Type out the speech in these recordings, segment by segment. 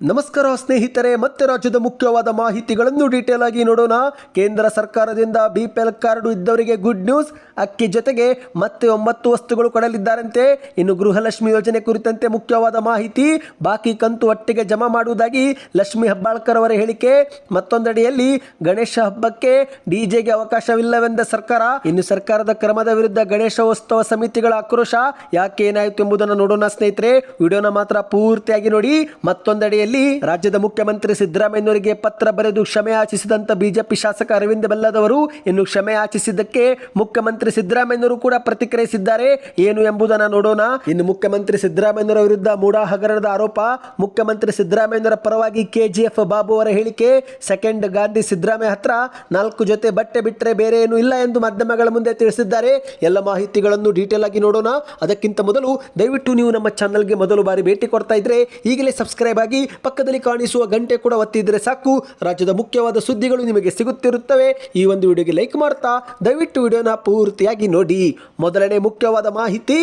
ನಮಸ್ಕಾರ ಸ್ನೇಹಿತರೆ, ಮತ್ತೆ ರಾಜ್ಯದ ಮುಖ್ಯವಾದ ಮಾಹಿತಿಗಳನ್ನು ಡೀಟೇಲ್ ಆಗಿ ನೋಡೋಣ. ಕೇಂದ್ರ ಸರ್ಕಾರದಿಂದ ಬಿ ಪಿ ಎಲ್ ಕಾರ್ಡು ಇದ್ದವರಿಗೆ ಗುಡ್ ನ್ಯೂಸ್ ಅಕ್ಕಿ ಜೊತೆಗೆ ಮತ್ತೆ ಒಂಬತ್ತು ವಸ್ತುಗಳು ಕೊಡಲಿದ್ದಾರಂತೆ. ಇನ್ನು ಗೃಹಲಕ್ಷ್ಮಿ ಯೋಜನೆ ಕುರಿತಂತೆ ಮುಖ್ಯವಾದ ಮಾಹಿತಿ. ಬಾಕಿ ಕಂತು ಒಟ್ಟಿಗೆ ಜಮಾ ಮಾಡುವುದಾಗಿ ಲಕ್ಷ್ಮಿ ಹೆಬ್ಬಾಳ್ಕರ್ ಅವರ ಹೇಳಿಕೆ. ಮತ್ತೊಂದೆಡೆಯಲ್ಲಿ ಗಣೇಶ ಹಬ್ಬಕ್ಕೆ ಡಿಜೆಗೆ ಅವಕಾಶವಿಲ್ಲವೆಂದ ಸರ್ಕಾರ. ಇನ್ನು ಸರ್ಕಾರದ ಕ್ರಮದ ವಿರುದ್ಧ ಗಣೇಶ ಉತ್ಸವ ಸಮಿತಿಗಳ ಆಕ್ರೋಶ. ಯಾಕೆ ಏನಾಯಿತು ಎಂಬುದನ್ನು ನೋಡೋಣ ಸ್ನೇಹಿತರೆ. ವಿಡಿಯೋನ ಮಾತ್ರ ಪೂರ್ತಿಯಾಗಿ ನೋಡಿ. ಮತ್ತೊಂದೆಡೆಯಲ್ಲಿ ರಾಜ್ಯದ ಮುಖ್ಯಮಂತ್ರಿ ಸಿದ್ದರಾಮಯ್ಯನವರಿಗೆ ಪತ್ರ ಬರೆದು ಕ್ಷಮೆ ಯಾಚಿಸಿದಂತ ಬಿಜೆಪಿ ಶಾಸಕ ಅರವಿಂದ ಬೆಲ್ಲದವರು ಇನ್ನು ಕ್ಷಮೆ ಯಾಚಿಸಿದ್ದಕ್ಕೆ ಮುಖ್ಯಮಂತ್ರಿ ಸಿದ್ದರಾಮಯ್ಯನವರು ಕೂಡ ಪ್ರತಿಕ್ರಿಯಿಸಿದ್ದಾರೆ. ಏನು ಎಂಬುದನ್ನು ನೋಡೋಣ. ಇನ್ನು ಮುಖ್ಯಮಂತ್ರಿ ಸಿದ್ದರಾಮಯ್ಯನವರ ವಿರುದ್ಧ ಮೂಡಾ ಹಗರಣದ ಆರೋಪ. ಮುಖ್ಯಮಂತ್ರಿ ಸಿದ್ದರಾಮಯ್ಯನವರ ಪರವಾಗಿ ಕೆಜಿಎಫ್ ಬಾಬು ಅವರ ಹೇಳಿಕೆ. ಸೆಕೆಂಡ್ ಗಾಂಧಿ ಸಿದ್ದರಾಮಯ್ಯ ಹತ್ರ ನಾಲ್ಕು ಜೊತೆ ಬಟ್ಟೆ ಬಿಟ್ಟರೆ ಬೇರೆ ಏನು ಇಲ್ಲ ಎಂದು ಮಾಧ್ಯಮಗಳ ಮುಂದೆ ತಿಳಿಸಿದ್ದಾರೆ. ಎಲ್ಲ ಮಾಹಿತಿಗಳನ್ನು ಡೀಟೇಲ್ ಆಗಿ ನೋಡೋಣ. ಅದಕ್ಕಿಂತ ಮೊದಲು ದಯವಿಟ್ಟು ನೀವು ನಮ್ಮ ಚಾನಲ್ಗೆ ಮೊದಲು ಬಾರಿ ಭೇಟಿ ಕೊಡ್ತಾ ಇದ್ರೆ ಈಗಲೇ ಸಬ್ಸ್ಕ್ರೈಬ್ ಆಗಿ ಪಕ್ಕದಲ್ಲಿ ಕಾಣಿಸುವ ಗಂಟೆ ಕೂಡ ಒತ್ತಿದ್ರೆ ಸಾಕು. ರಾಜ್ಯದ ಮುಖ್ಯವಾದ ಸುದ್ದಿಗಳು ನಿಮಗೆ ಸಿಗುತ್ತಿರುತ್ತವೆ. ಈ ಒಂದು ವಿಡಿಯೋಗೆ ಲೈಕ್ ಮಾಡ್ತಾ, ದಯವಿಟ್ಟು ವಿಡಿಯೋನ ಪೂರ್ತಿಯಾಗಿ ನೋಡಿ. ಮೊದಲನೇ ಮುಖ್ಯವಾದ ಮಾಹಿತಿ,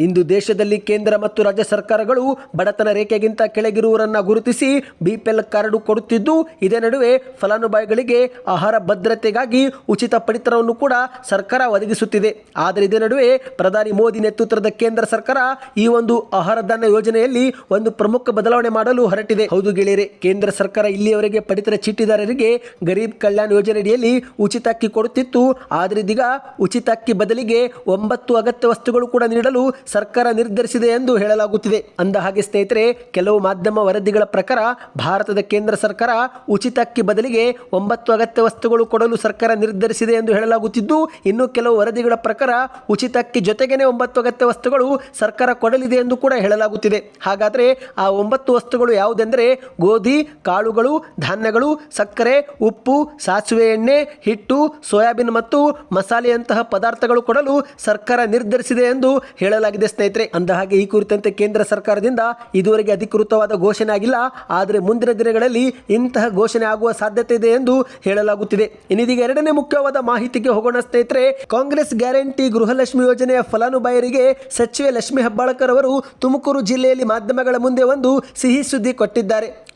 ಇಂದು ದೇಶದಲ್ಲಿ ಕೇಂದ್ರ ಮತ್ತು ರಾಜ್ಯ ಸರ್ಕಾರಗಳು ಬಡತನ ರೇಖೆಗಿಂತ ಕೆಳಗಿರುವವರನ್ನ ಗುರುತಿಸಿ ಬಿಪಿಎಲ್ ಕಾರ್ಡು ಕೊಡುತ್ತಿದ್ದು, ಇದೇ ನಡುವೆ ಫಲಾನುಭವಿಗಳಿಗೆ ಆಹಾರ ಭದ್ರತೆಗಾಗಿ ಉಚಿತ ಪಡಿತರವನ್ನು ಕೂಡ ಸರ್ಕಾರ ಒದಗಿಸುತ್ತಿದೆ. ಆದರೆ ಇದೇ ನಡುವೆ ಪ್ರಧಾನಿ ಮೋದಿ ನೇತೃತ್ವದ ಕೇಂದ್ರ ಸರ್ಕಾರ ಈ ಒಂದು ಆಹಾರ ಧಾನ್ಯ ಯೋಜನೆಯಲ್ಲಿ ಒಂದು ಪ್ರಮುಖ ಬದಲಾವಣೆ ಮಾಡಲು ಹೊರಟಿದೆ. ಹೌದು ಗೆಳೆಯರೆ, ಕೇಂದ್ರ ಸರ್ಕಾರ ಇಲ್ಲಿಯವರೆಗೆ ಪಡಿತರ ಚೀಟಿದಾರರಿಗೆ ಗರೀಬ್ ಕಲ್ಯಾಣ ಯೋಜನೆಯಡಿಯಲ್ಲಿ ಉಚಿತ ಅಕ್ಕಿ ಕೊಡುತ್ತಿತ್ತು. ಆದರೆ ಇದೀಗ ಉಚಿತ ಅಕ್ಕಿ ಬದಲಿಗೆ ಒಂಬತ್ತು ಅಗತ್ಯ ವಸ್ತುಗಳು ಕೂಡ ನೀಡಲು ಸರ್ಕಾರ ನಿರ್ಧರಿಸಿದೆ ಎಂದು ಹೇಳಲಾಗುತ್ತಿದೆ. ಅಂದ ಹಾಗೆ ಸ್ನೇಹಿತರೆ, ಕೆಲವು ಮಾಧ್ಯಮ ವರದಿಗಳ ಪ್ರಕಾರ ಭಾರತದ ಕೇಂದ್ರ ಸರ್ಕಾರ ಉಚಿತ ಅಕ್ಕಿ ಬದಲಿಗೆ ಒಂಬತ್ತು ಅಗತ್ಯ ವಸ್ತುಗಳು ಕೊಡಲು ಸರ್ಕಾರ ನಿರ್ಧರಿಸಿದೆ ಎಂದು ಹೇಳಲಾಗುತ್ತಿದ್ದು, ಇನ್ನು ಕೆಲವು ವರದಿಗಳ ಪ್ರಕಾರ ಉಚಿತ ಅಕ್ಕಿ ಜೊತೆಗೇನೆ ಒಂಬತ್ತು ಅಗತ್ಯ ವಸ್ತುಗಳು ಸರ್ಕಾರ ಕೊಡಲಿದೆ ಎಂದು ಕೂಡ ಹೇಳಲಾಗುತ್ತಿದೆ. ಹಾಗಾದರೆ ಆ ಒಂಬತ್ತು ವಸ್ತುಗಳು ಯಾವುದೆಂದರೆ ಗೋಧಿ, ಕಾಳುಗಳು, ಧಾನ್ಯಗಳು, ಸಕ್ಕರೆ, ಉಪ್ಪು, ಸಾಸಿವೆ ಎಣ್ಣೆ, ಹಿಟ್ಟು, ಸೋಯಾಬೀನ್ ಮತ್ತು ಮಸಾಲೆಯಂತಹ ಪದಾರ್ಥಗಳು ಕೊಡಲು ಸರ್ಕಾರ ನಿರ್ಧರಿಸಿದೆ ಎಂದು ಹೇಳಲಾಗಿದೆ ಸ್ನೇಹಿತರೆ. ಅಂದ ಹಾಗೆ ಈ ಕುರಿತಂತೆ ಕೇಂದ್ರ ಸರ್ಕಾರದಿಂದ ಇದುವರೆಗೆ ಅಧಿಕೃತವಾದ ಘೋಷಣೆ ಆಗಿಲ್ಲ. ಆದರೆ ಮುಂದಿನ ದಿನಗಳಲ್ಲಿ ಇಂತಹ ಘೋಷಣೆ ಆಗುವ ಸಾಧ್ಯತೆ ಇದೆ ಎಂದು ಹೇಳಲಾಗುತ್ತಿದೆ. ಇನ್ನಿದೀಗ ಎರಡನೇ ಮುಖ್ಯವಾದ ಮಾಹಿತಿಗೆ ಹೋಗೋಣ ಸ್ನೇಹಿತರೆ. ಕಾಂಗ್ರೆಸ್ ಗ್ಯಾರಂಟಿ ಗೃಹಲಕ್ಷ್ಮಿ ಯೋಜನೆಯ ಫಲಾನುಭವಿಯರಿಗೆ ಸಚಿವೆ ಲಕ್ಷ್ಮಿ ಹೆಬ್ಬಾಳಕರ್ ಅವರು ತುಮಕೂರು ಜಿಲ್ಲೆಯಲ್ಲಿ ಮಾಧ್ಯಮಗಳ ಮುಂದೆ ಒಂದು ಸಿಹಿ ಸುದ್ದಿ ಕೊಟ್ಟಿದ್ದಾರೆ.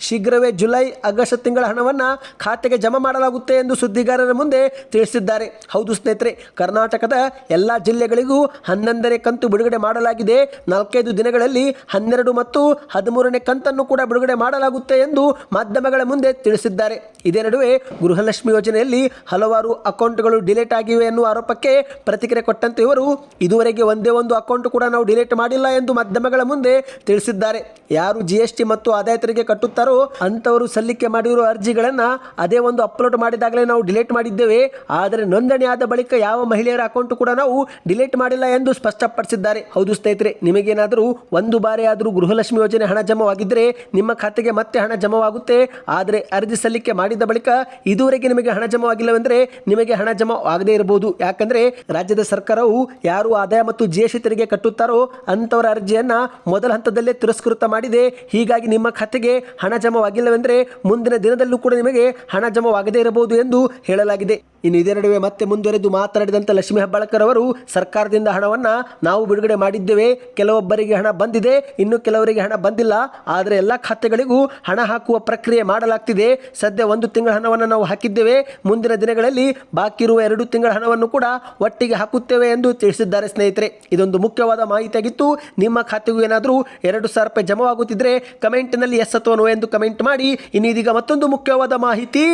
ಶೀಘ್ರವೇ ಜುಲೈ, ಆಗಸ್ಟ್ ತಿಂಗಳ ಹಣವನ್ನು ಖಾತೆಗೆ ಜಮಾ ಮಾಡಲಾಗುತ್ತೆ ಎಂದು ಸುದ್ದಿಗಾರರ ಮುಂದೆ ತಿಳಿಸಿದ್ದಾರೆ. ಹೌದು ಸ್ನೇಹಿತರೆ, ಕರ್ನಾಟಕದ ಎಲ್ಲ ಜಿಲ್ಲೆಗಳಿಗೂ ಹನ್ನೊಂದನೇ ಕಂತು ಬಿಡುಗಡೆ ಮಾಡಲಾಗಿದೆ. ನಾಲ್ಕೈದು ದಿನಗಳಲ್ಲಿ ಹನ್ನೆರಡು ಮತ್ತು ಹದಿಮೂರನೇ ಕಂತನ್ನು ಕೂಡ ಬಿಡುಗಡೆ ಮಾಡಲಾಗುತ್ತೆ ಎಂದು ಮಾಧ್ಯಮಗಳ ಮುಂದೆ ತಿಳಿಸಿದ್ದಾರೆ. ಇದೇ ನಡುವೆ ಗೃಹಲಕ್ಷ್ಮಿ ಯೋಜನೆಯಲ್ಲಿ ಹಲವಾರು ಅಕೌಂಟ್ಗಳು ಡಿಲೇಟ್ ಆಗಿವೆ ಎನ್ನುವ ಆರೋಪಕ್ಕೆ ಪ್ರತಿಕ್ರಿಯೆ ಕೊಟ್ಟಂತೆ ಇವರು, ಇದುವರೆಗೆ ಒಂದೇ ಒಂದು ಅಕೌಂಟ್ ಕೂಡ ನಾವು ಡಿಲೇಟ್ ಮಾಡಿಲ್ಲ ಎಂದು ಮಾಧ್ಯಮಗಳ ಮುಂದೆ ತಿಳಿಸಿದ್ದಾರೆ. ಯಾರು ಜಿಎಸ್ಟಿ ಮತ್ತು ಆದಾಯ ಕಟ್ಟುತ್ತಾರೋ ಅಂತವರು ಸಲ್ಲಿಕೆ ಮಾಡಿರುವ ಅರ್ಜಿಗಳನ್ನು ಅದೇ ಒಂದು ಅಪ್ಲೋಡ್ ಮಾಡಿದಾಗಲೇ ನಾವು ಡಿಲೀಟ್ ಮಾಡಿದ್ದೇವೆ. ಆದರೆ ನೋಂದಣಿ ಆದ ಬಳಿಕ ಯಾವ ಮಹಿಳೆಯರ ಅಕೌಂಟ್ ಕೂಡ ನಾವು ಡಿಲೀಟ್ ಮಾಡಿಲ್ಲ ಎಂದು ಸ್ಪಷ್ಟಪಡಿಸಿದ್ದಾರೆ. ಹೌದು ಸ್ನೇಹಿತರೆ, ನಿಮಗೇನಾದರೂ ಒಂದು ಬಾರಿ ಆದರೂ ಗೃಹಲಕ್ಷ್ಮಿ ಯೋಜನೆ ಹಣ ಜಮಾವಾಗಿದ್ದರೆ ನಿಮ್ಮ ಖಾತೆಗೆ ಮತ್ತೆ ಹಣ ಜಮವಾಗುತ್ತೆ. ಆದರೆ ಅರ್ಜಿ ಸಲ್ಲಿಕೆ ಮಾಡಿದ ಬಳಿಕ ಇದುವರೆಗೆ ನಿಮಗೆ ಹಣ ಜಮಾವಾಗಿಲ್ಲವೆಂದರೆ ನಿಮಗೆ ಹಣ ಜಮಾ ಆಗದೇ ಇರಬಹುದು. ಯಾಕಂದರೆ ರಾಜ್ಯದ ಸರ್ಕಾರವು ಯಾರು ಆದಾಯ ಮತ್ತು ಜಿ ಎಸ್ ಟಿ ತೆರಿಗೆ ಕಟ್ಟುತ್ತಾರೋ ಅಂಥವರ ಅರ್ಜಿಯನ್ನು ಮೊದಲ ಹಂತದಲ್ಲೇ ತಿರಸ್ಕೃತ ಮಾಡಿದೆ. ಹೀಗಾಗಿ ನಿಮ್ಮ ಖಾತೆಗೆ ಹಣ ಜಮವಾಗಿಲ್ಲವೆಂದರೆ ಮುಂದಿನ ದಿನದಲ್ಲೂ ಕೂಡ ನಿಮಗೆ ಹಣ ಜಮವಾಗದೇ ಇರಬಹುದು ಎಂದು ಹೇಳಲಾಗಿದೆ. ಇನ್ನು ಇದೇ ನಡುವೆ ಮತ್ತೆ ಮುಂದುವರೆದು ಮಾತನಾಡಿದಂಥ ಲಕ್ಷ್ಮಿ ಹೆಬ್ಬಾಳ್ಕರ್ ಅವರು ಸರ್ಕಾರದಿಂದ ಹಣವನ್ನು ನಾವು ಬಿಡುಗಡೆ ಮಾಡಿದ್ದೇವೆ. ಕೆಲವೊಬ್ಬರಿಗೆ ಹಣ ಬಂದಿದೆ, ಇನ್ನು ಕೆಲವರಿಗೆ ಹಣ ಬಂದಿಲ್ಲ. ಆದರೆ ಎಲ್ಲ ಖಾತೆಗಳಿಗೂ ಹಣ ಹಾಕುವ ಪ್ರಕ್ರಿಯೆ ಮಾಡಲಾಗ್ತಿದೆ. ಸದ್ಯ ಒಂದು ತಿಂಗಳ ಹಣವನ್ನು ನಾವು ಹಾಕಿದ್ದೇವೆ. ಮುಂದಿನ ದಿನಗಳಲ್ಲಿ ಬಾಕಿ ಇರುವ ಎರಡು ತಿಂಗಳ ಹಣವನ್ನು ಕೂಡ ಒಟ್ಟಿಗೆ ಹಾಕುತ್ತೇವೆ ಎಂದು ತಿಳಿಸಿದ್ದಾರೆ ಸ್ನೇಹಿತರೆ. ಇದೊಂದು ಮುಖ್ಯವಾದ ಮಾಹಿತಿಯಾಗಿತ್ತು. ನಿಮ್ಮ ಖಾತೆಗೂ ಏನಾದರೂ ಎರಡು ಸಾವಿರ ರೂಪಾಯಿ ಜಮವಾಗುತ್ತಿದ್ದರೆ ಕಮೆಂಟ್ನಲ್ಲಿ ಎಸ್ ಅಥವಾ ಎಂದು ಕಮೆಂಟ್ ಮಾಡಿ. ಇನ್ನಿದೀಗ ಮತ್ತೊಂದು ಮುಖ್ಯವಾದ ಮಾಹಿತಿ.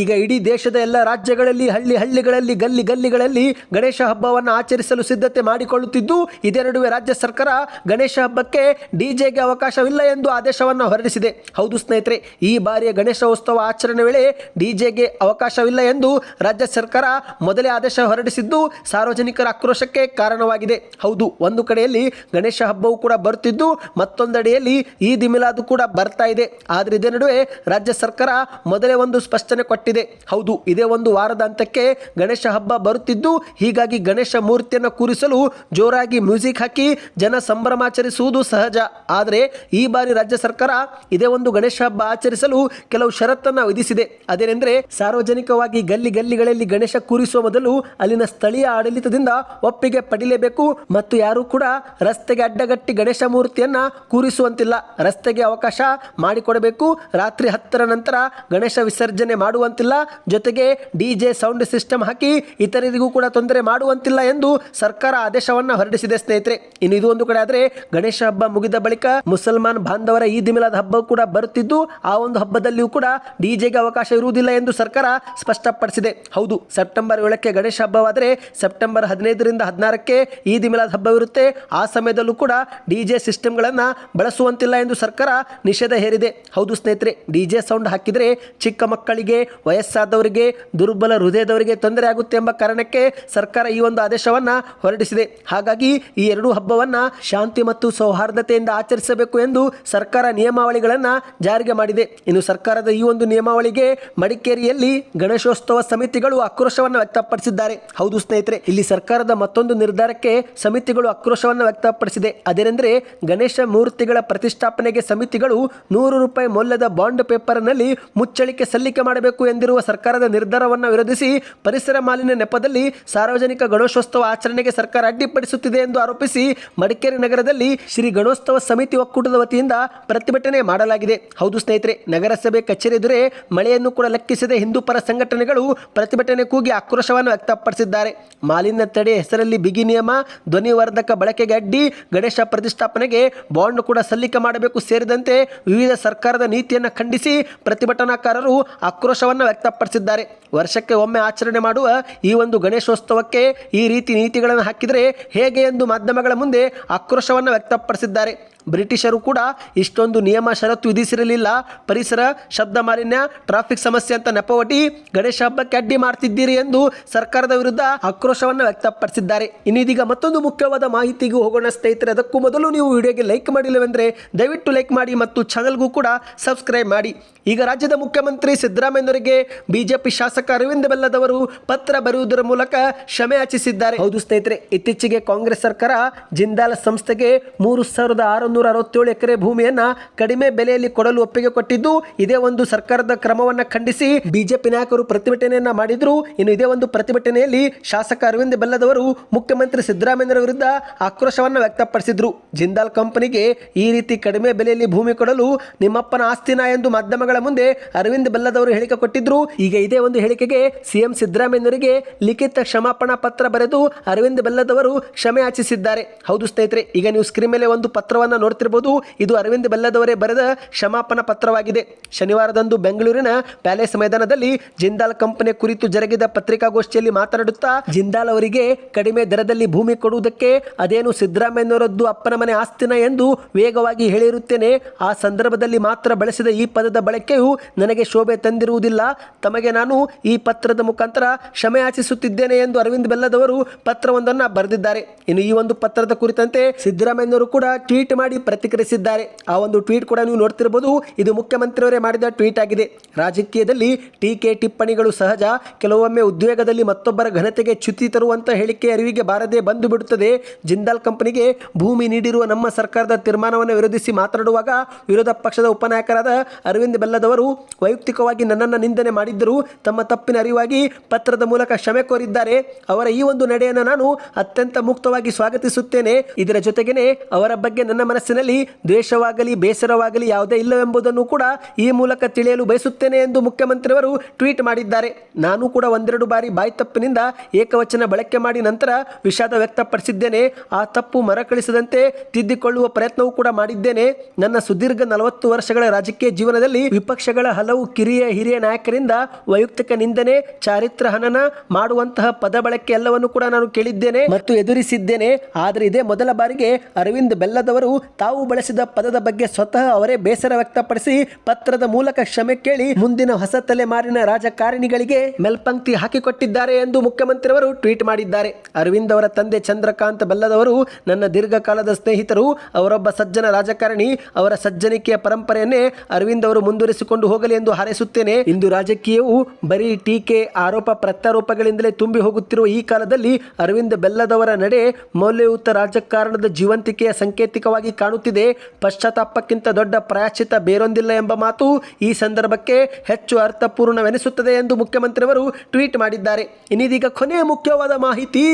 ಈಗ ಇಡೀ ದೇಶದ ಎಲ್ಲ ರಾಜ್ಯಗಳಲ್ಲಿ, ಹಳ್ಳಿ ಹಳ್ಳಿಗಳಲ್ಲಿ, ಗಲ್ಲಿ ಗಲ್ಲಿಗಳಲ್ಲಿ ಗಣೇಶ ಹಬ್ಬವನ್ನು ಆಚರಿಸಲು ಸಿದ್ಧತೆ ಮಾಡಿಕೊಳ್ಳುತ್ತಿದ್ದು, ಇದೇ ನಡುವೆ ರಾಜ್ಯ ಸರ್ಕಾರ ಗಣೇಶ ಹಬ್ಬಕ್ಕೆ ಡಿಜೆಗೆ ಅವಕಾಶವಿಲ್ಲ ಎಂದು ಆದೇಶವನ್ನು ಹೊರಡಿಸಿದೆ. ಹೌದು ಸ್ನೇಹಿತರೆ, ಈ ಬಾರಿಯ ಗಣೇಶೋತ್ಸವ ಆಚರಣೆ ವೇಳೆ ಡಿಜೆಗೆ ಅವಕಾಶವಿಲ್ಲ ಎಂದು ರಾಜ್ಯ ಸರ್ಕಾರ ಮೊದಲೇ ಆದೇಶ ಹೊರಡಿಸಿದ್ದು, ಸಾರ್ವಜನಿಕರ ಆಕ್ರೋಶಕ್ಕೆ ಕಾರಣವಾಗಿದೆ. ಹೌದು, ಒಂದು ಕಡೆಯಲ್ಲಿ ಗಣೇಶ ಹಬ್ಬವು ಕೂಡ ಬರುತ್ತಿದ್ದು, ಮತ್ತೊಂದೆಡೆಯಲ್ಲಿ ಈ ದಿಮಿಲಾದು ಕೂಡ ಬರ್ತಾ ಇದೆ. ಆದರೆ ಇದೇ ನಡುವೆ ರಾಜ್ಯ ಸರ್ಕಾರ ಮೊದಲೇ ಒಂದು ಸ್ಪಷ್ಟನೆ ಕೊಟ್ಟಿದೆ. ಹೌದು, ಇದೇ ಒಂದು ವಾರದ ಹಂತಕ್ಕೆ ಗಣೇಶ ಹಬ್ಬ ಬರುತ್ತಿದ್ದು, ಹೀಗಾಗಿ ಗಣೇಶ ಮೂರ್ತಿಯನ್ನು ಕೂರಿಸಲು ಜೋರಾಗಿ ಮ್ಯೂಸಿಕ್ ಹಾಕಿ ಜನ ಸಂಭ್ರಮಾಚರಿಸುವುದು ಸಹಜ. ಆದರೆ ಈ ಬಾರಿ ರಾಜ್ಯ ಸರ್ಕಾರ ಇದೇ ಒಂದು ಗಣೇಶ ಹಬ್ಬ ಆಚರಿಸಲು ಕೆಲವು ಷರತ್ತನ್ನು ವಿಧಿಸಿದೆ. ಅದೇನೆಂದರೆ ಸಾರ್ವಜನಿಕವಾಗಿ ಗಲ್ಲಿ ಗಲ್ಲಿಗಳಲ್ಲಿ ಗಣೇಶ ಕೂರಿಸುವ ಮೊದಲು ಅಲ್ಲಿನ ಸ್ಥಳೀಯ ಆಡಳಿತದಿಂದ ಒಪ್ಪಿಗೆ ಪಡಿಲೇಬೇಕು ಮತ್ತು ಯಾರು ಕೂಡ ರಸ್ತೆಗೆ ಅಡ್ಡಗಟ್ಟಿ ಗಣೇಶ ಮೂರ್ತಿಯನ್ನ ಕೂರಿಸುವಂತಿಲ್ಲ. ರಸ್ತೆಗೆ ಅವಕಾಶ ಮಾಡಿಕೊಡಬೇಕು. ರಾತ್ರಿ ಹತ್ತರ ನಂತರ ಗಣೇಶ ವಿಸರ್ಜನೆ ಮಾಡುವಂತಿಲ್ಲ. ಜೊತೆಗೆ ಡಿಜೆ ಸೌಂಡ್ ಸಿಸ್ಟಮ್ ಹಾಕಿ ಇತರರಿಗೂ ಕೂಡ ತೊಂದರೆ ಮಾಡುವಂತಿಲ್ಲ ಎಂದು ಸರ್ಕಾರ ಆದೇಶವನ್ನು ಹೊರಡಿಸಿದೆ ಸ್ನೇಹಿತರೆ. ಇನ್ನು ಇದು ಒಂದು ಕಡೆ ಆದರೆ ಗಣೇಶ ಹಬ್ಬ ಮುಗಿದ ಬಳಿಕ ಮುಸಲ್ಮಾನ್ ಬಾಂಧವರ ಈದ್ ಮಿಲಾದ್ ಹಬ್ಬ ಕೂಡ ಬರುತ್ತಿದ್ದು, ಆ ಒಂದು ಹಬ್ಬದಲ್ಲಿಯೂ ಕೂಡ ಡಿಜೆಗೆ ಅವಕಾಶ ಇರುವುದಿಲ್ಲ ಎಂದು ಸರ್ಕಾರ ಸ್ಪಷ್ಟಪಡಿಸಿದೆ. ಹೌದು, ಸೆಪ್ಟೆಂಬರ್ ಏಳಕ್ಕೆ ಗಣೇಶ ಹಬ್ಬವಾದರೆ ಸೆಪ್ಟೆಂಬರ್ ಹದಿನೈದರಿಂದ ಹದಿನಾರಕ್ಕೆ ಈದ್ ಮಿಲಾದ್ ಹಬ್ಬವಿರುತ್ತೆ. ಆ ಸಮಯದಲ್ಲೂ ಕೂಡ ಡಿಜೆ ಸಿಸ್ಟಮ್ಗಳನ್ನು ಬಳಸುವಂತಿಲ್ಲ ಎಂದು ಸರ್ಕಾರ ನಿಷೇಧ ಹೇರಿದೆ. ಹೌದು ಸ್ನೇಹಿತರೆ ಡಿಜೆ ಸೌಂಡ್ ಹಾಕಿದರೆ ಚಿಕ್ಕ ಮಕ್ಕಳಿಗೆ, ವಯಸ್ಸಾದವರಿಗೆ, ದುರ್ಬಲ ಹೃದಯದವರಿಗೆ ತೊಂದರೆ ಆಗುತ್ತೆ ಎಂಬ ಕಾರಣಕ್ಕೆ ಸರ್ಕಾರ ಈ ಒಂದು ಆದೇಶವನ್ನ ಹೊರಡಿಸಿದೆ. ಹಾಗಾಗಿ ಈ ಎರಡೂ ಹಬ್ಬವನ್ನ ಶಾಂತಿ ಮತ್ತು ಸೌಹಾರ್ದತೆಯಿಂದ ಆಚರಿಸಬೇಕು ಎಂದು ಸರ್ಕಾರ ನಿಯಮಾವಳಿಗಳನ್ನು ಜಾರಿಗೆ ಮಾಡಿದೆ. ಇನ್ನು ಸರ್ಕಾರದ ಈ ಒಂದು ನಿಯಮಾವಳಿಗೆ ಮಡಿಕೇರಿಯಲ್ಲಿ ಗಣೇಶೋತ್ಸವ ಸಮಿತಿಗಳು ಆಕ್ರೋಶವನ್ನು ವ್ಯಕ್ತಪಡಿಸಿದ್ದಾರೆ. ಹೌದು ಸ್ನೇಹಿತರೆ, ಇಲ್ಲಿ ಸರ್ಕಾರದ ಮತ್ತೊಂದು ನಿರ್ಧಾರಕ್ಕೆ ಸಮಿತಿಗಳು ಆಕ್ರೋಶವನ್ನು ವ್ಯಕ್ತಪಡಿಸಿದೆ. ಅದೇನೆಂದರೆ ಗಣೇಶ ಮೂರ್ತಿಗಳ ಪ್ರತಿಷ್ಠಾಪನೆಗೆ ಸಮಿತಿಗಳು ನೂರು ರೂಪಾಯಿ ಮೌಲ್ಯದ ಬಾಂಡ್ ಪೇಪರ್ನಲ್ಲಿ ಮುಚ್ಚಳಿಕೆ ಸಲ್ಲಿಕೆ ಮಾಡಬೇಕು ಎಂದಿರುವ ಸರ್ಕಾರದ ನಿರ್ಧಾರವನ್ನು ವಿರೋಧಿಸಿ ಪರಿಸರ ಮಾಲಿನ್ಯ ನೆಪದಲ್ಲಿ ಸಾರ್ವಜನಿಕ ಗಣೇಶೋತ್ಸವ ಆಚರಣೆಗೆ ಸರ್ಕಾರ ಅಡ್ಡಿಪಡಿಸುತ್ತಿದೆ ಎಂದು ಆರೋಪಿಸಿ ಮಡಿಕೇರಿ ನಗರದಲ್ಲಿ ಶ್ರೀ ಗಣೋತ್ಸವ ಸಮಿತಿ ಒಕ್ಕೂಟದ ವತಿಯಿಂದ ಪ್ರತಿಭಟನೆ ಮಾಡಲಾಗಿದೆ. ಹೌದು ಸ್ನೇಹಿತರೆ, ನಗರಸಭೆ ಕಚೇರಿ ಎದುರೇ ಮಳೆಯನ್ನು ಕೂಡ ಲೆಕ್ಕಿಸದೆ ಹಿಂದೂ ಪರ ಸಂಘಟನೆಗಳು ಪ್ರತಿಭಟನೆ ಕೂಗಿ ಆಕ್ರೋಶವನ್ನು ವ್ಯಕ್ತಪಡಿಸಿದ್ದಾರೆ. ಮಾಲಿನ್ಯ ತಡೆ ಹೆಸರಲ್ಲಿ ಬಿಗಿ ನಿಯಮ, ಧ್ವನಿವರ್ಧಕ ಬಳಕೆಗೆ ಅಡ್ಡಿ, ಗಣೇಶ ಪ್ರತಿಷ್ಠಾಪನೆಗೆ ಬಾಂಡ್ ಕೂಡ ಸಲ್ಲಿಕೆ ಮಾಡಬೇಕು ಸೇರಿದಂತೆ ವಿವಿಧ ಸರ್ಕಾರದ ನೀತಿಯನ್ನು ಖಂಡಿಸಿ ಪ್ರತಿಭಟನಾಕಾರರು ಆಕ್ರೋಶವನ್ನು ವ್ಯಕ್ತಪಡಿಸಿದ್ದಾರೆ. ವರ್ಷಕ್ಕೆ ಒಮ್ಮೆ ಆಚರಣೆ ಮಾಡುವ ಈ ಒಂದು ಗಣೇಶೋತ್ಸವಕ್ಕೆ ಈ ರೀತಿ ನೀತಿಗಳನ್ನು ಹಾಕಿದರೆ ಹೇಗೆ ಎಂದು ಮಾಧ್ಯಮಗಳ ಮುಂದೆ ಆಕ್ರೋಶವನ್ನು ವ್ಯಕ್ತಪಡಿಸಿದ್ದಾರೆ. ಬ್ರಿಟಿಷರು ಕೂಡ ಇಷ್ಟೊಂದು ನಿಯಮ ಷರತ್ತು ವಿಧಿಸಿರಲಿಲ್ಲ. ಪರಿಸರ, ಶಬ್ದ ಮಾಲಿನ್ಯ, ಟ್ರಾಫಿಕ್ ಸಮಸ್ಯೆ ಅಂತ ನೆಪವಟಿ ಗಣೇಶ ಹಬ್ಬಕ್ಕೆ ಅಡ್ಡಿ ಮಾಡ್ತಿದ್ದೀರಿ ಎಂದು ಸರ್ಕಾರದ ವಿರುದ್ಧ ಆಕ್ರೋಶವನ್ನು ವ್ಯಕ್ತಪಡಿಸಿದ್ದಾರೆ. ಇನ್ನಿದೀಗ ಮತ್ತೊಂದು ಮುಖ್ಯವಾದ ಮಾಹಿತಿಗೂ ಹೋಗೋಣ ಸ್ನೇಹಿತರೆ. ಅದಕ್ಕೂ ಮೊದಲು ನೀವು ವಿಡಿಯೋಗೆ ಲೈಕ್ ಮಾಡಿಲ್ಲವೆಂದರೆ ದಯವಿಟ್ಟು ಲೈಕ್ ಮಾಡಿ ಮತ್ತು ಚಾನಲ್ಗೂ ಕೂಡ ಸಬ್ಸ್ಕ್ರೈಬ್ ಮಾಡಿ. ಈಗ ರಾಜ್ಯದ ಮುಖ್ಯಮಂತ್ರಿ ಸಿದ್ದರಾಮಯ್ಯನವರಿಗೆ ಬಿಜೆಪಿ ಶಾಸಕ ಅರವಿಂದ ಬೆಲ್ಲದವರು ಪತ್ರ ಬರೆಯುವುದರ ಮೂಲಕ ಕ್ಷಮೆ ಯಾಚಿಸಿದ್ದಾರೆ. ಹೌದು ಸ್ನೇಹಿತರೆ, ಇತ್ತೀಚೆಗೆ ಕಾಂಗ್ರೆಸ್ ಸರ್ಕಾರ ಜಿಂದಾಲ್ ಸಂಸ್ಥೆಗೆ ಮೂರು ಸಾವಿರದ ಆರುನೂರ ಅರವತ್ತೇಳು ಎಕರೆ ಭೂಮಿಯನ್ನ ಕಡಿಮೆ ಬೆಲೆಯಲ್ಲಿ ಕೊಡಲು ಒಪ್ಪಿಗೆ ಕೊಟ್ಟಿದ್ದು, ಇದೇ ಒಂದು ಸರ್ಕಾರದ ಕ್ರಮವನ್ನ ಖಂಡಿಸಿ ಬಿಜೆಪಿ ನಾಯಕರು ಪ್ರತಿಭಟನೆಯನ್ನ ಮಾಡಿದ್ರು. ಇನ್ನು ಇದೇ ಒಂದು ಪ್ರತಿಭಟನೆಯಲ್ಲಿ ಶಾಸಕ ಅರವಿಂದ್ ಬೆಲ್ಲದವರು ಮುಖ್ಯಮಂತ್ರಿ ಸಿದ್ದರಾಮಯ್ಯರ ವಿರುದ್ಧ ಆಕ್ರೋಶವನ್ನು ವ್ಯಕ್ತಪಡಿಸಿದ್ರು. ಜಿಂದಾಲ್ ಕಂಪನಿಗೆ ಈ ರೀತಿ ಕಡಿಮೆ ಬೆಲೆಯಲ್ಲಿ ಭೂಮಿ ಕೊಡಲು ನಿಮ್ಮಪ್ಪನ ಆಸ್ತಿನ ಎಂದು ಮಾಧ್ಯಮಗಳ ಮುಂದೆ ಅರವಿಂದ್ ಬೆಲ್ಲದವರು ಹೇಳಿಕೆ ಕೊಟ್ಟಿದ್ರು. ಈಗ ಇದೇ ಒಂದು ಹೇಳಿಕೆಗೆ ಸಿಎಂ ಸಿದ್ದರಾಮಯ್ಯನವರಿಗೆ ಲಿಖಿತ ಕ್ಷಮಾಪಣಾ ಪತ್ರ ಬರೆದು ಅರವಿಂದ್ ಬೆಲ್ಲದವರು ಕ್ಷಮೆ ಯಾಚಿಸಿದ್ದಾರೆ. ಹೌದು ಸ್ನೇಹಿತರೆ, ಈಗ ನೀವು ಸ್ಕ್ರೀನ್ ಮೇಲೆ ಒಂದು ಪತ್ರವನ್ನು ನೋಡ್ತಿರ್ಬೋದು. ಇದು ಅರವಿಂದ್ ಬೆಲ್ಲದವರೇ ಬರೆದ ಕ್ಷಮಾಪಣಾ ಪತ್ರವಾಗಿದೆ. ಶನಿವಾರದಂದು ಬೆಂಗಳೂರಿನ ಪ್ಯಾಲೇಸ್ ಮೈದಾನದಲ್ಲಿ ಜಿಂದಾಲ್ ಕಂಪನಿ ಕುರಿತು ಜರುಗಿದ ಪತ್ರಿಕಾಗೋಷ್ಠಿಯಲ್ಲಿ ಮಾತನಾಡುತ್ತಾ, ಜಿಂದಾಲ್ ಅವರಿಗೆ ಕಡಿಮೆ ದರದಲ್ಲಿ ಭೂಮಿ ಕೊಡುವುದಕ್ಕೆ ಅದೇನು ಸಿದ್ದರಾಮಯ್ಯನವರದ್ದು ಅಪ್ಪನ ಮನೆ ಆಸ್ತಿನ ಎಂದು ವೇಗವಾಗಿ ಹೇಳಿರುತ್ತೇನೆ. ಆ ಸಂದರ್ಭದಲ್ಲಿ ಮಾತ್ರ ಬಳಸಿದ ಈ ಪದದ ಬಳಕೆಯು ನನಗೆ ಶೋಭೆ ತಂದಿರುವುದಿಲ್ಲ. ತಮಗೆ ನಾನು ಈ ಪತ್ರದ ಮುಖಾಂತರ ಕ್ಷಮೆ ಯಾಚಿಸುತ್ತಿದ್ದೇನೆ ಎಂದು ಅರವಿಂದ್ ಬೆಲ್ಲದವರು ಪತ್ರವೊಂದನ್ನು ಬರೆದಿದ್ದಾರೆ. ಇನ್ನು ಈ ಒಂದು ಪತ್ರದ ಕುರಿತಂತೆ ಸಿದ್ದರಾಮಯ್ಯನವರು ಕೂಡ ಟ್ವೀಟ್ ಮಾಡಿ ಪ್ರತಿಕ್ರಿಯಿಸಿದ್ದಾರೆ. ಆ ಒಂದು ಟ್ವೀಟ್ ಕೂಡ ನೀವು ನೋಡ್ತಿರ್ಬೋದು. ಇದು ಮುಖ್ಯಮಂತ್ರಿಯವರೇ ಮಾಡಿದ ಟ್ವೀಟ್ ಆಗಿದೆ. ರಾಜಕೀಯದಲ್ಲಿ ಟೀಕೆ ಟಿಪ್ಪಣಿಗಳು ಸಹಜ. ಕೆಲವೊಮ್ಮೆ ಉದ್ವೇಗದಲ್ಲಿ ಮತ್ತೊಬ್ಬರ ಘನತೆಗೆ ಚ್ಯುತಿ ತರುವಂತ ಹೇಳಿಕೆ ಅರಿವಿಗೆ ಬಾರದೆ ಬಂದು ಬಿಡುತ್ತದೆ. ಜಿಂದಾಲ್ ಕಂಪನಿಗೆ ಭೂಮಿ ನೀಡಿರುವ ನಮ್ಮ ಸರ್ಕಾರದ ತೀರ್ಮಾನವನ್ನು ವಿರೋಧಿಸಿ ಮಾತನಾಡುವಾಗ ವಿರೋಧ ಪಕ್ಷದ ಉಪನಾಯಕರಾದ ಅರವಿಂದ್ ಬೆಲ್ಲದವರು ವೈಯಕ್ತಿಕವಾಗಿ ನನ್ನನ್ನು ನಿಂದನೆ ಮಾಡಿದ್ದರು ತಮ್ಮ ತಪ್ಪಿನ ಅರಿವಾಗಿ ಪತ್ರದ ಮೂಲಕ ಕ್ಷಮೆ ಕೋರಿದ್ದಾರೆ. ಅವರ ಈ ಒಂದು ನಡೆಯನ್ನು ನಾನು ಅತ್ಯಂತ ಮುಕ್ತವಾಗಿ ಸ್ವಾಗತಿಸುತ್ತೇನೆ. ಇದರ ಜೊತೆಗೇನೆ ಅವರ ಬಗ್ಗೆ ನನ್ನ ಮನಸ್ಸಿನಲ್ಲಿ ದ್ವೇಷವಾಗಲಿ, ಬೇಸರವಾಗಲಿ ಯಾವುದೇ ಇಲ್ಲವೆಂಬುದನ್ನು ಕೂಡ ಈ ಮೂಲಕ ತಿಳಿಯಲು ಬಯಸುತ್ತೇನೆ ಎಂದು ಮುಖ್ಯಮಂತ್ರಿಯವರು ಟ್ವೀಟ್ ಮಾಡಿದ್ದಾರೆ. ನಾನು ಕೂಡ ಒಂದೆರಡು ಬಾರಿ ಬಾಯಿ ತಪ್ಪಿನಿಂದ ಏಕವಚನ ಬಳಕೆ ಮಾಡಿ ನಂತರ ವಿಷಾದ ವ್ಯಕ್ತಪಡಿಸಿದ್ದೇನೆ. ಆ ತಪ್ಪು ಮರಕಳಿಸದಂತೆ ತಿದ್ದಿಕೊಳ್ಳುವ ಪ್ರಯತ್ನವೂ ಕೂಡ ಮಾಡಿದ್ದೇನೆ. ನನ್ನ ಸುದೀರ್ಘ ನಲವತ್ತು ವರ್ಷಗಳ ರಾಜಕೀಯ ಜೀವನದಲ್ಲಿ ವಿಪಕ್ಷಗಳ ಹಲವು ಕಿರಿಯ, ಹಿರಿಯ ನಾಯಕರಿಂದ ವೈಯಕ್ತಿಕ ನಿಂದನೆ, ಚಾರಿತ್ರ ಹನನ ಮಾಡುವಂತಹ ಪದ ಬಳಕೆ ಎಲ್ಲವನ್ನು ಕೂಡ ನಾನು ಕೇಳಿದ್ದೇನೆ ಮತ್ತು ಎದುರಿಸಿದ್ದೇನೆ. ಆದರೆ ಇದೇ ಮೊದಲ ಬಾರಿಗೆ ಅರವಿಂದ್ ಬೆಲ್ಲದವರು ತಾವು ಬಳಸಿದ ಪದದ ಬಗ್ಗೆ ಸ್ವತಃ ಅವರೇ ಬೇಸರ ವ್ಯಕ್ತಪಡಿಸಿ ಪತ್ರದ ಮೂಲಕ ಕ್ಷಮೆ ಕೇಳಿ ಮುಂದಿನ ಹೊಸ ತಲೆಮಾರಿನ ರಾಜಕಾರಣಿಗಳಿಗೆ ಮೆಲ್ಪಂಕ್ತಿ ಹಾಕಿಕೊಟ್ಟಿದ್ದಾರೆ ಎಂದು ಮುಖ್ಯಮಂತ್ರಿಯವರು ಟ್ವೀಟ್ ಮಾಡಿದ್ದಾರೆ. ಅರವಿಂದ್ ಅವರ ತಂದೆ ಚಂದ್ರಕಾಂತ್ ಬಲ್ಲದವರು ನನ್ನ ದೀರ್ಘಕಾಲದ ಸ್ನೇಹಿತರು, ಅವರೊಬ್ಬ ಸಜ್ಜನ ರಾಜಕಾರಣಿ, ಅವರ ಸಜ್ಜನಿಕೆಯ ಪರಂಪರೆಯನ್ನೇ ಅರವಿಂದ್ ಅವರು ಮುಂದುವರಿಸಿಕೊಂಡು ಹೋಗಲಿ ಎಂದು ಹಾರೈಸುತ್ತೇನೆ. ಇಂದು ರಾಜಕೀಯವು ಬರೀ ಟೀಕೆ, ಆರೋಪ, ಪ್ರತ್ಯಾರೋಪಗಳಿಂದಲೇ ತುಂಬಿ ಹೋಗುತ್ತಿರುವ ಈ ಕಾಲದಲ್ಲಿ ಅರವಿಂದ್ ಬೆಲ್ಲದವರ ನಡೆ ಮೌಲ್ಯಯುತ ರಾಜಕಾರಣದ ಜೀವಂತಿಕೆಯ ಸಂಕೇತಿಕವಾಗಿ ಕಾಣುತ್ತಿದೆ. ಪಶ್ಚಾತ್ತಾಪಕ್ಕಿಂತ ದೊಡ್ಡ ಪ್ರಾಯಶ್ಚಿತ ಬೇರೊಂದಿಲ್ಲ ಎಂಬ ಮಾತು ಈ ಸಂದರ್ಭಕ್ಕೆ ಹೆಚ್ಚು ಅರ್ಥಪೂರ್ಣವೆನಿಸುತ್ತದೆ ಎಂದು ಮುಖ್ಯಮಂತ್ರಿಯವರು ಟ್ವೀಟ್ ಮಾಡಿದ್ದಾರೆ. ಇನ್ನಿದೀಗ ಕೊನೆಯ ಮುಖ್ಯವಾದ ಮಾಹಿತಿ.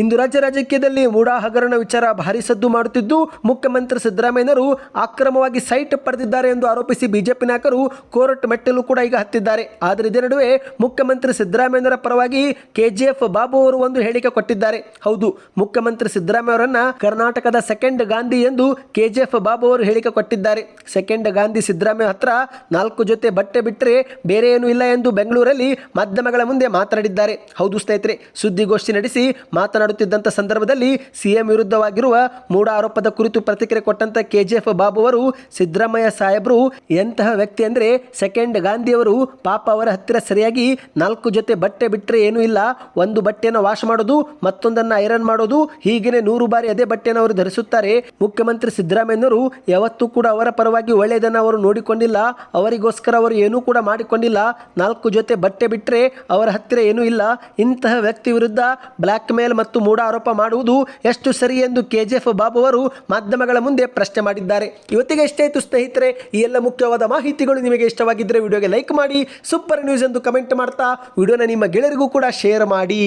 ಇಂದು ರಾಜ್ಯ ರಾಜಕೀಯದಲ್ಲಿ ಮೂಡಾ ಹಗರಣ ವಿಚಾರ ಭಾರಿ ಸದ್ದು ಮಾಡುತ್ತಿದ್ದು, ಮುಖ್ಯಮಂತ್ರಿ ಸಿದ್ದರಾಮಯ್ಯನವರು ಅಕ್ರಮವಾಗಿ ಸೈಟ್ ಪಡೆದಿದ್ದಾರೆ ಎಂದು ಆರೋಪಿಸಿ ಬಿಜೆಪಿ ನಾಯಕರು ಕೋರ್ಟ್ ಮೆಟ್ಟಲು ಕೂಡ ಈಗ ಹತ್ತಿದ್ದಾರೆ. ಆದರೆ ಇದೇ ನಡುವೆ ಮುಖ್ಯಮಂತ್ರಿ ಸಿದ್ದರಾಮಯ್ಯನವರ ಪರವಾಗಿ ಕೆಜಿಎಫ್ ಬಾಬು ಅವರು ಒಂದು ಹೇಳಿಕೆ ಕೊಟ್ಟಿದ್ದಾರೆ. ಹೌದು, ಮುಖ್ಯಮಂತ್ರಿ ಸಿದ್ದರಾಮಯ್ಯ ಅವರನ್ನ ಕರ್ನಾಟಕದ ಸೆಕೆಂಡ್ ಗಾಂಧಿ ಎಂದು ಕೆಜಿಎಫ್ ಬಾಬು ಅವರು ಹೇಳಿಕೆ ಕೊಟ್ಟಿದ್ದಾರೆ. ಸೆಕೆಂಡ್ ಗಾಂಧಿ ಸಿದ್ದರಾಮಯ್ಯ ಹತ್ರ ನಾಲ್ಕು ಜೊತೆ ಬಟ್ಟೆ ಬಿಟ್ಟರೆ ಬೇರೆ ಏನೂ ಇಲ್ಲ ಎಂದು ಬೆಂಗಳೂರಲ್ಲಿ ಮಾಧ್ಯಮಗಳ ಮುಂದೆ ಮಾತನಾಡಿದ್ದಾರೆ. ಹೌದು ಸ್ನೇಹಿತರೆ, ಸುದ್ದಿಗೋಷ್ಠಿ ನಡೆಸಿ ಮಾತನಾಡುತ್ತಿದ್ದಂಥ ಸಂದರ್ಭದಲ್ಲಿ ಸಿಎಂ ವಿರುದ್ಧವಾಗಿರುವ ಮೂಢ ಆರೋಪದ ಕುರಿತು ಪ್ರತಿಕ್ರಿಯೆ ಕೊಟ್ಟಂತ ಕೆಜಿಎಫ್ ಬಾಬು ಅವರು, ಸಿದ್ದರಾಮಯ್ಯ ಸಾಹೇಬರು ಎಂತಹ ವ್ಯಕ್ತಿ ಅಂದರೆ ಸೆಕೆಂಡ್ ಗಾಂಧಿಯವರು ಪಾಪ ಅವರ ಹತ್ತಿರ ಸರಿಯಾಗಿ ನಾಲ್ಕು ಜೊತೆ ಬಟ್ಟೆ ಬಿಟ್ಟರೆ ಏನೂ ಇಲ್ಲ, ಒಂದು ಬಟ್ಟೆಯನ್ನು ವಾಶ್ ಮಾಡೋದು, ಮತ್ತೊಂದನ್ನು ಐರನ್ ಮಾಡೋದು, ಹೀಗೇನೆ ನೂರು ಬಾರಿ ಅದೇ ಬಟ್ಟೆಯನ್ನು ಅವರು ಧರಿಸುತ್ತಾರೆ. ಮುಖ್ಯಮಂತ್ರಿ ಸಿದ್ದರಾಮಯ್ಯನವರು ಯಾವತ್ತೂ ಕೂಡ ಅವರ ಪರವಾಗಿ ಒಳ್ಳೆಯದನ್ನು ಅವರು ನೋಡಿಕೊಂಡಿಲ್ಲ, ಅವರಿಗೋಸ್ಕರ ಅವರು ಏನೂ ಕೂಡ ಮಾಡಿಕೊಂಡಿಲ್ಲ. ನಾಲ್ಕು ಜೊತೆ ಬಟ್ಟೆ ಬಿಟ್ಟರೆ ಅವರ ಹತ್ತಿರ ಏನೂ ಇಲ್ಲ. ಇಂತಹ ವ್ಯಕ್ತಿ ವಿರುದ್ಧ ಬ್ಲ್ಯಾಕ್ ಮೇಲ್ ಮತ್ತು ಮೂಢ ಆರೋಪ ಮಾಡುವುದು ಎಷ್ಟು ಸರಿ ಎಂದು ಕೆ ಜಿ ಎಫ್ ಬಾಬು ಅವರು ಮಾಧ್ಯಮಗಳ ಮುಂದೆ ಪ್ರಶ್ನೆ ಮಾಡಿದ್ದಾರೆ. ಇವತ್ತಿಗೆ ಇಷ್ಟೇ ಇತ್ತು ಸ್ನೇಹಿತರೆ, ಈ ಎಲ್ಲ ಮುಖ್ಯವಾದ ಮಾಹಿತಿಗಳು ನಿಮಗೆ ಇಷ್ಟವಾಗಿದ್ದರೆ ವಿಡಿಯೋಗೆ ಲೈಕ್ ಮಾಡಿ, ಸೂಪರ್ ನ್ಯೂಸ್ ಎಂದು ಕಮೆಂಟ್ ಮಾಡ್ತಾ, ವಿಡಿಯೋನ ನಿಮ್ಮ ಗೆಳೆಯರಿಗೂ ಕೂಡ ಶೇರ್ ಮಾಡಿ.